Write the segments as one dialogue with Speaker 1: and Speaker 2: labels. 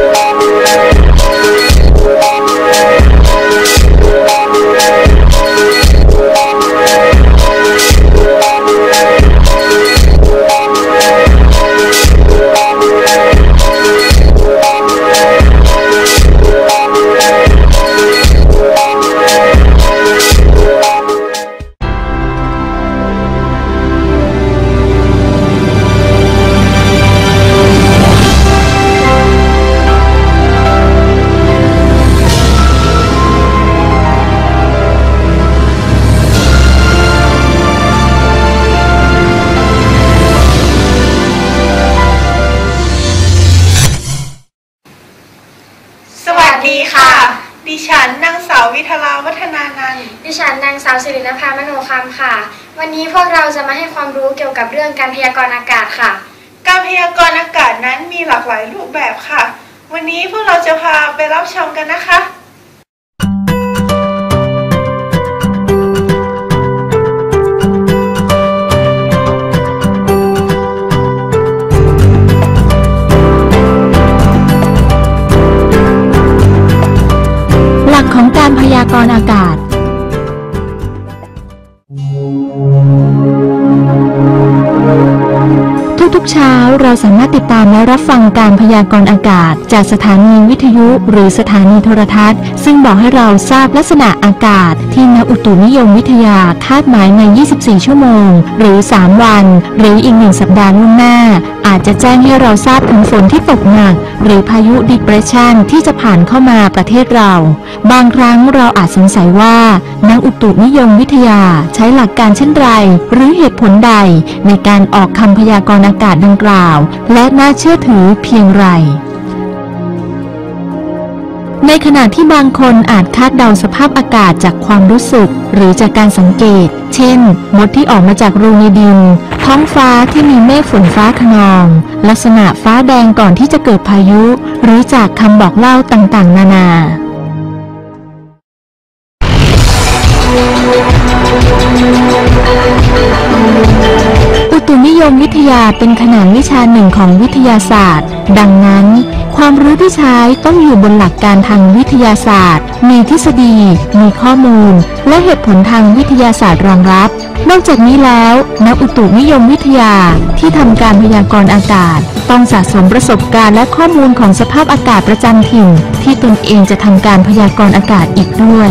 Speaker 1: สางสาว
Speaker 2: สิรินภามโนคำค่ะ วันนี้พวกเราจะมาให้ความรู้เกี่ยวกับเรื่องการพยากรณ์อากาศค่ะ
Speaker 1: การพยากรณ์อากาศนั้นมีหลากหลายรูปแบบค่ะ วันนี้พวกเราจะพาไปรับชมกันนะคะ
Speaker 3: หลักของการพยากรณ์อากาศ ติดตามและรับฟังการพยากรณ์อากาศ จากสถานีวิทยุหรือสถานีโทรทัศน์ ซึ่งบอกให้เราทราบลักษณะอากาศ ที่นักอุตุนิยมวิทยาคาดหมายใน 24 ชั่วโมง หรือ 3 วัน หรืออีกหนึ่งสัปดาห์ล่วงหน้า อาจจะแจ้งให้เราทราบถึงฝนที่ตกหนัก หรือพายุ depression ที่จะผ่านเข้ามาประเทศเรา บางครั้งเราอาจสงสัยว่านักอุตุนิยมวิทยาใช้หลักการเช่นไร หรือเหตุผลใด ในการออกคำพยากรณ์อากาศดังกล่าว และน่าเชื่อถือเพียงไร ในขณะที่บางคนอาจคาดเดาสภาพอากาศจากความรู้สึกหรือจากการสังเกต เช่น มดที่ออกมาจากรูในดิน ท้องฟ้าที่มีเมฆฝนฟ้าขนอง ลักษณะฟ้าแดงก่อนที่จะเกิดพายุ หรือจากคำบอกเล่าต่างๆ นานานา ยมวิทยาเป็นขนานวิชาหนึ่งของวิทยาศาสตร์ ดังนั้น ความรู้ที่ใช้ต้องอยู่บนหลักการทางวิทยาศาสตร์ มีทฤษฎี มีข้อมูล และเหตุผลทางวิทยาศาสตร์รองรับ นอกจากนี้แล้ว นักอุตุนิยมวิทยาที่ทำการพยากรณ์อากาศ ต้องสะสมประสบการณ์และข้อมูลของสภาพอากาศประจำถิ่น ที่ตนเองจะทำการพยากรณ์อากาศอีกด้วย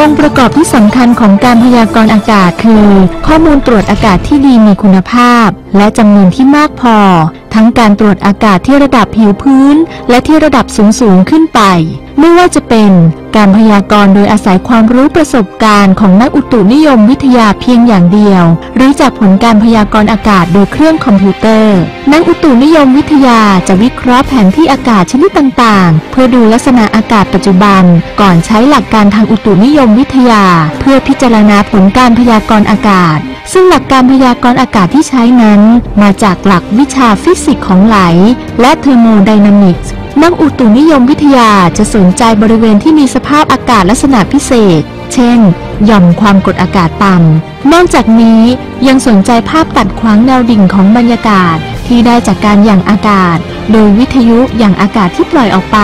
Speaker 3: องค์ประกอบที่สำคัญของการพยากรณ์อากาศคือ ข้อมูลตรวจอากาศที่ดีมีคุณภาพ และจำนวนที่มากพอ ทั้งการตรวจอากาศที่ระดับผิวพื้น และที่ระดับสูงสูงขึ้นไป ไม่ว่าจะเป็นการพยากรณ์โดยอาศัยความรู้ประสบการณ์ของนักอุตุนิยมวิทยาเพียงอย่างเดียว หรือจากผลการพยากรณ์อากาศโดยเครื่องคอมพิวเตอร์ นักอุตุนิยมวิทยาจะวิเคราะห์แผนที่อากาศชนิดต่างๆ เพื่อดูลักษณะอากาศปัจจุบัน ก่อนใช้หลักการทางอุตุนิยมวิทยา เพื่อพิจารณาผลการพยากรณ์อากาศ ซึ่งหลักการพยากรณ์อากาศที่ใช้นั้น มาจากหลักวิชาฟิสิกส์ของไหล และเทอร์โมไดนามิกส์นักอุตุนิยมวิทยาจะสนใจบริเวณที่มีสภาพอากาศลักษณะพิเศษ เช่น หย่อมความกดอากาศต่ำ นอกจากนี้ยังสนใจภาพตัดขวางแนวดิ่งของบรรยากาศที่ได้จากการหยั่งอากาศ โดยวิทยุหยั่งอากาศที่ปล่อยออกไป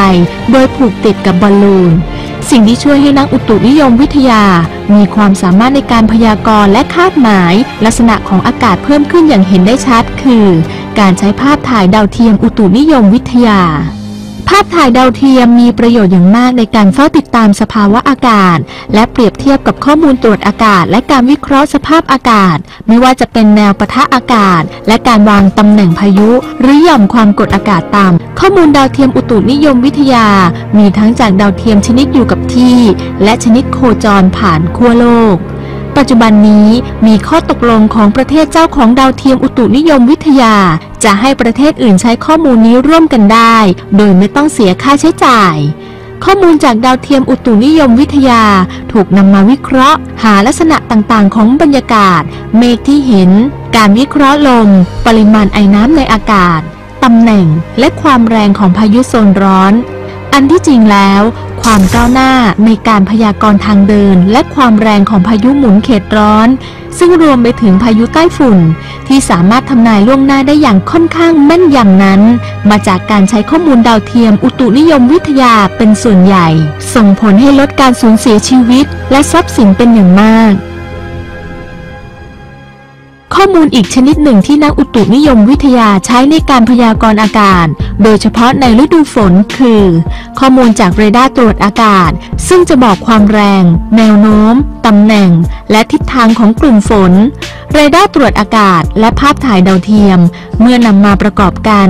Speaker 3: โดยผูกติดกับบอลลูน สิ่งที่ช่วยให้นักอุตุนิยมวิทยา มีความสามารถในการพยากรณ์และคาดหมาย ลักษณะของอากาศเพิ่มขึ้นอย่างเห็นได้ชัดคือ การใช้ภาพถ่ายดาวเทียมอุตุนิยมวิทยา ภาพถ่ายดาวเทียมมีประโยชน์อย่างมากในการเฝ้าติดตามสภาวะอากาศ และเปรียบเทียบกับข้อมูลตรวจอากาศ และการวิเคราะห์สภาพอากาศ ไม่ว่าจะเป็นแนวปะทะอากาศ และการวางตำแหน่งพายุ หรือหย่อมความกดอากาศต่ำข้อมูลดาวเทียมอุตุนิยมวิทยา มีทั้งจากดาวเทียมชนิดอยู่กับที่ และชนิดโคจรผ่านขั้วโลก ปัจจุบันนี้มีข้อตกลงของประเทศเจ้าของดาวเทียมอุตุนิยมวิทยา จะให้ประเทศอื่นใช้ข้อมูลนี้ร่วมกันได้ โดยไม่ต้องเสียค่าใช้จ่าย ข้อมูลจากดาวเทียมอุตุนิยมวิทยา ถูกนำมาวิเคราะห์ หาลักษณะต่างๆ ของบรรยากาศ เมฆที่เห็น การวิเคราะห์ลม ปริมาณไอน้ำในอากาศตำแหน่งและความแรงของพายุโซนร้อน อันที่จริงแล้วคว ความก้าวหน้าในการพยากรณ์ทางเดิน และความแรงของพายุหมุนเขตร้อน ซึ่งรวมไปถึงพายุใต้ฝุ่น ที่สามารถทำนายล่วงหน้าได้อย่างค่อนข้างแม่นยำนั้น มาจากการใช้ข้อมูลดาวเทียมอุตุนิยมวิทยาเป็นส่วนใหญ่ ส่งผลให้ลดการสูญเสียชีวิต และทรัพย์สินเป็นอย่างมาก ข้อมูลอีกชนิดหนึ่งที่นักอุตุนิยมวิทยาใช้ในการพยากรณ์อากาศ โดยเฉพาะในฤดูฝนคือ ข้อมูลจากเรดาร์ตรวจอากาศ ซึ่งจะบอกความแรง แนวโน้ม ตำแหน่ง และทิศทางของกลุ่มฝน เรดาร์ตรวจอากาศและภาพถ่ายดาวเทียม เมื่อนำมาประกอบกัน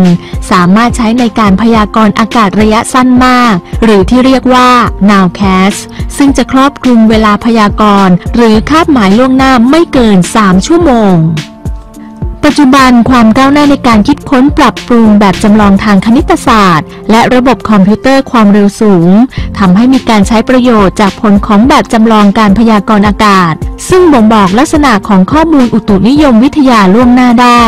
Speaker 3: สามารถใช้ในการพยากรณ์อากาศระยะสั้นมาก หรือที่เรียกว่า nowcast ซึ่งจะครอบคลุมเวลาพยากรณ์ หรือคาดหมายล่วงหน้าไม่เกิน 3 ชั่วโมง ปัจจุบันความก้าวหน้าในการคิดค้นปรับปรุงแบบจำลองทางคณิตศาสตร์ และระบบคอมพิวเตอร์ความเร็วสูงทำให้มีการใช้ประโยชน์จากผลของแบบจำลองการพยากรณ์อากาศ ซึ่งบ่งบอกลักษณะของข้อมูลอุตุนิยมวิทยาล่วงหน้าได้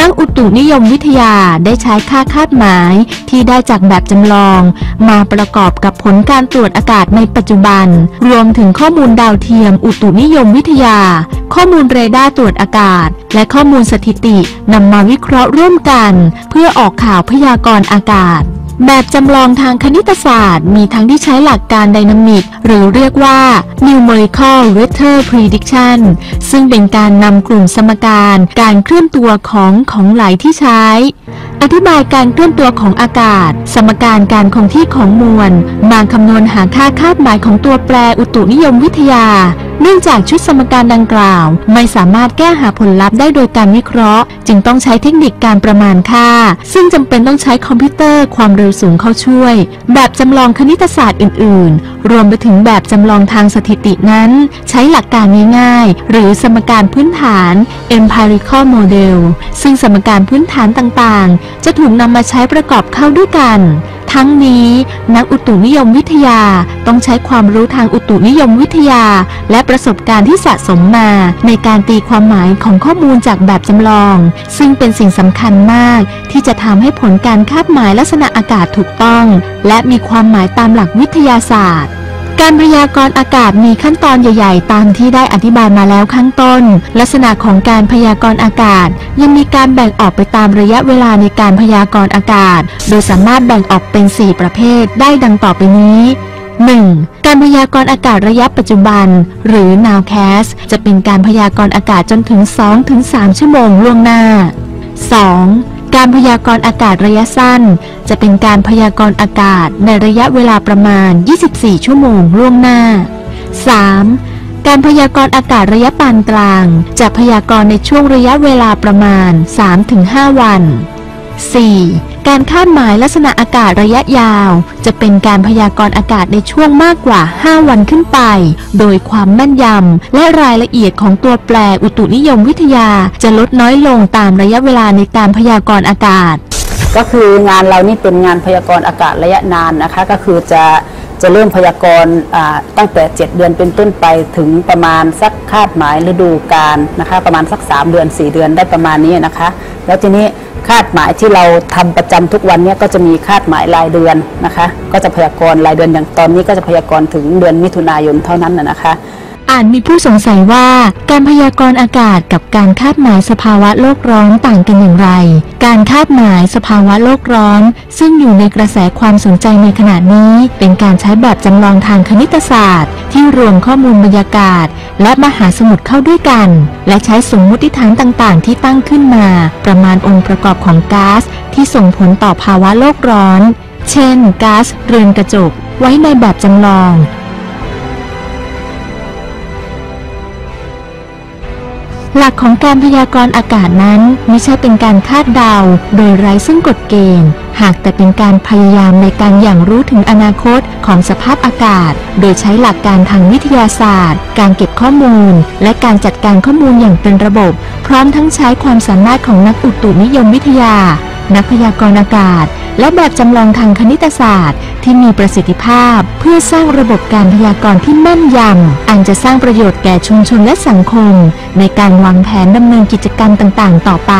Speaker 3: นักอุตุนิยมวิทยาได้ใช้ค่าคาดหมาย ที่ได้จากแบบจำลอง มาประกอบกับผลการตรวจอากาศในปัจจุบัน รวมถึงข้อมูลดาวเทียม อุตุนิยมวิทยา ข้อมูลเรดาร์ตรวจอากาศ และข้อมูลสถิตินำมาวิเคราะห์ร่วมกัน เพื่อออกข่าวพยากรณ์อากาศแบบจำลองทางคณิตศาสตร์ มีทั้งที่ใช้หลักการไดนามิก หรือเรียกว่า numerical weather prediction ซึ่งเป็นการนำกลุ่มสมการการเคลื่อนตัวของของไหลที่ใช้ อธิบายการเคลื่อนตัวของอากาศ สมการการคงที่ของมวล มาคำนวณหาค่าคาดหมายของตัวแปรอุตุนิยมวิทยา เนื่องจากชุดสมการดังกล่าว ไม่สามารถแก้หาผลลัพธ์ได้โดยการวิเคราะห์ จึงต้องใช้เทคนิคการประมาณค่า ซึ่งจำเป็นต้องใช้คอมพิวเตอร์ความเร็วสูงเข้าช่วย แบบจำลองคณิตศาสตร์อื่น ๆ รวมไปถึงแบบจำลองทางสถิตินั้น ใช้หลักการง่าย ๆ หรือสมการพื้นฐาน empirical model ซึ่งสมการพื้นฐานต่าง ๆ จะถูกนำมาใช้ประกอบเข้าด้วยกัน ทั้งนี้นักอุตุนิยมวิทยาต้องใช้ความรู้ทางอุตุนิยมวิทยา และประสบการณ์ที่สะสมมา ในการตีความหมายของข้อมูลจากแบบจำลอง ซึ่งเป็นสิ่งสำคัญมาก ที่จะทำให้ผลการคาดหมายลักษณะอากาศถูกต้อง และมีความหมายตามหลักวิทยาศาสตร์ การพยากรณ์อากาศมีขั้นตอนใหญ่ ๆ ตามที่ได้อธิบายมาแล้วข้างต้น ลักษณะของการพยากรณ์อากาศ ยังมีการแบ่งออกไปตามระยะเวลาในการพยากรณ์อากาศ โดยสามารถแบ่งออกเป็น 4 ประเภทได้ดังต่อไปนี้ 1. การพยากรณ์อากาศระยะปัจจุบัน หรือ nowcast จะเป็นการพยากรณ์อากาศจนถึง 2-3 ชั่วโมงล่วงหน้า 2. การพยากรณ์อากาศระยะสั้น จะเป็นการพยากรณ์อากาศในระยะเวลาประมาณ 24 ชั่วโมงล่วงหน้า 3. การพยากรณ์อากาศระยะปานกลาง จะพยากรณ์ในช่วงระยะเวลาประมาณ 3-5 วัน 4. การคาดหมายลักษณะอากาศระยะยาว จะเป็นการพยากรณ์อากาศในช่วงมากกว่า 5 วันขึ้นไป โดยความแม่นยำและรายละเอียดของตัวแปรอุตุนิยมวิทยาจะลดน้อยลงตามระยะเวลาในการพยากรณ์อากาศ
Speaker 4: ก็คืองานเรานี่เป็นงานพยากรณ์อากาศระยะนานนะคะ ก็คือจะจะเริ่มพยากรณ์ตั้งแต่ 7 เดือนเป็นต้นไปถึงประมาณสักคาดหมายฤดูกาลนะคะ ประมาณสัก 3 เดือน 4 เดือนได้ประมาณนี้นะคะ แล้วทีนี้ คาดหมายที่เราทำประจำทุกวันเนี้ก็จะมีคาดหมายรายเดือนนะคะ ก็จะพยากรณ์รายเดือนอย่างตอนนี้ก็จะพยากรณ์ถึงเดือนมิถุนายนเท่านั้นนะคะ
Speaker 3: อาจมีผู้สงสัยว่าการพยากรณ์อากาศกับการคาดหมายสภาวะโลกร้อนต่างกันอย่างไร การคาดหมายสภาวะโลกร้อน ซึ่งอยู่ในกระแสความสนใจในขณะนี้ เป็นการใช้แบบจำลองทางคณิตศาสตร์ ที่รวมข้อมูลบรรยากาศ และมหาสมุทรเข้าด้วยกัน และใช้สมมติฐานต่างๆ ที่ตั้งขึ้นมา ประมาณองค์ประกอบของก๊าซที่ส่งผลต่อภาวะโลกร้อน เช่นก๊าซเรือนกระจกไว้ในแบบจำลอง หลักของการพยากรณ์อากาศนั้นไม่ใช่เป็นการคาดเดา โดยไร้ซึ่งกฎเกณฑ์ หากแต่เป็นการพยายามในการอย่างรู้ถึงอนาคตของสภาพอากาศ โดยใช้หลักการทางวิทยาศาสตร์ การเก็บข้อมูล และการจัดการข้อมูลอย่างเป็นระบบ พร้อมทั้งใช้ความสามารถของนักอุตุนิยมวิทยา นักพยากรณ์อากาศ และแบบจำลองทางคณิตศาสตร์ ที่มีประสิทธิภาพเพื่อสร้างระบบการพยากรณ์ที่แม่นยำอันจะสร้างประโยชน์แก่ชุมชนและสังคม ในการวางแผนดำเนินกิจกรรมต่างๆ ต่อไป